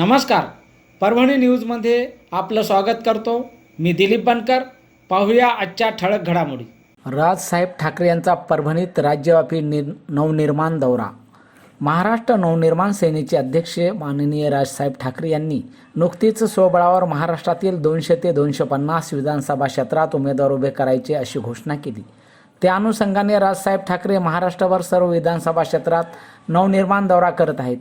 नमस्कार. परभणी न्यूजमध्ये आपलं स्वागत करतो. मी दिलीप बनकर. पाहूया आजच्या ठळक घडामोडी. राजसाहेब ठाकरे यांचा परभणीत राज्यव्यापी निर नवनिर्माण दौरा. महाराष्ट्र नवनिर्माण सेनेचे अध्यक्ष माननीय राजसाहेब ठाकरे यांनी नुकतीच स्वबळावर महाराष्ट्रातील दोनशे ते दोनशे पन्नास विधानसभा क्षेत्रात उमेदवार उभे करायचे अशी घोषणा केली. त्या अनुषंगाने राजसाहेब ठाकरे महाराष्ट्रभर सर्व विधानसभा क्षेत्रात नवनिर्माण दौरा करत आहेत.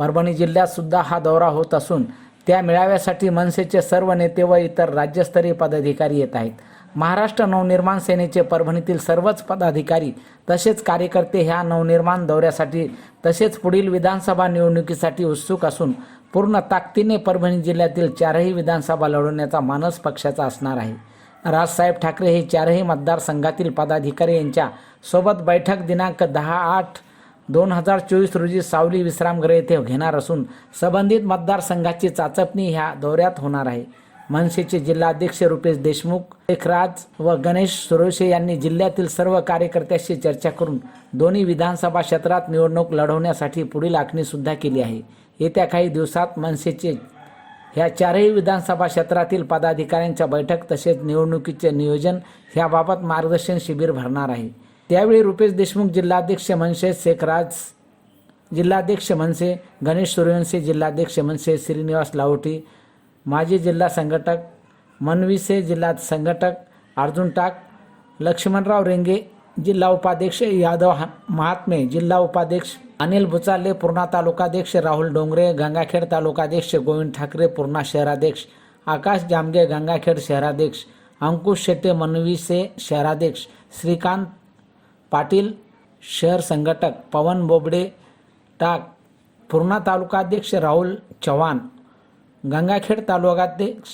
परभणी जिल्ह्यात सुद्धा हा दौरा होत असून त्या मेळाव्यासाठी मनसेचे सर्व नेते व इतर राज्यस्तरीय पदाधिकारी येत आहेत. महाराष्ट्र नवनिर्माण सेनेचे परभणीतील सर्वच पदाधिकारी तसेच कार्यकर्ते ह्या नवनिर्माण दौऱ्यासाठी तसेच पुढील विधानसभा निवडणुकीसाठी उत्सुक असून पूर्ण ताकदीने परभणी जिल्ह्यातील चारही विधानसभा लढवण्याचा मानस पक्षाचा असणार आहे. राजसाहेब ठाकरे हे चारही मतदारसंघातील पदाधिकारी यांच्या सोबत बैठक दिनांक दहा आठ दोन हजार चोवीस रोजी सावली विश्रामगृह येथे घेणार असून संबंधित मतदारसंघाची चाचपणी ह्या दौऱ्यात होणार आहे. मनसेचे जिल्हाध्यक्ष रुपेश देशमुख शेखराज व गणेश सुरोशे यांनी जिल्ह्यातील सर्व कार्यकर्त्यांशी चर्चा करून दोन्ही विधानसभा क्षेत्रात निवडणूक लढवण्यासाठी पुढील आखणीसुद्धा केली आहे. येत्या काही दिवसात मनसेचे ह्या चारही विधानसभा क्षेत्रातील पदाधिकाऱ्यांच्या बैठक तसेच निवडणुकीचे नियोजन ह्याबाबत मार्गदर्शन शिबिर भरणार आहे. त्यावेळी रुपेश देशमुख जिल्हाध्यक्ष मनसे शेखराज जिल्हाध्यक्ष मनसे गणेश सूर्यवंशी जिल्हाध्यक्ष मनसे श्रीनिवास लाहोटी माजी जिल्हा संघटक मनविसे जिल्हा संघटक अर्जुन टाक लक्ष्मणराव रेंगे जिल्हा उपाध्यक्ष यादव हा- महात्मे जिल्हा उपाध्यक्ष अनिल भुचाले पूर्णा तालुकाध्यक्ष राहुल डोंगरे गंगाखेड तालुकाध्यक्ष गोविंद ठाकरे पूर्णा शहराध्यक्ष आकाश जामगे गंगाखेड शहराध्यक्ष अंकुश शेट्टे मनविसे शहराध्यक्ष श्रीकांत पाटील शहर संघटक पवन बोबडे टाक पूर्णा तालुकाध्यक्ष राहुल चव्हाण गंगाखेड तालुकाध्यक्ष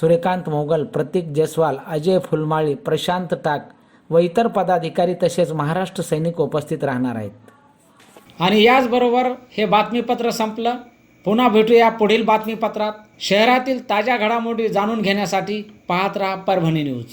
सूर्यकांत मोगल प्रतीक जयस्वाल अजय फुलमाळी प्रशांत टाक व इतर पदाधिकारी तसेच महाराष्ट्र सैनिक उपस्थित राहणार आहेत. आणि याचबरोबर हे बातमीपत्र संपलं. पुन्हा भेटूया पुढील बातमीपत्रात. शहरातील ताज्या घडामोडी जाणून घेण्यासाठी पाहत राहा परभणी न्यूज.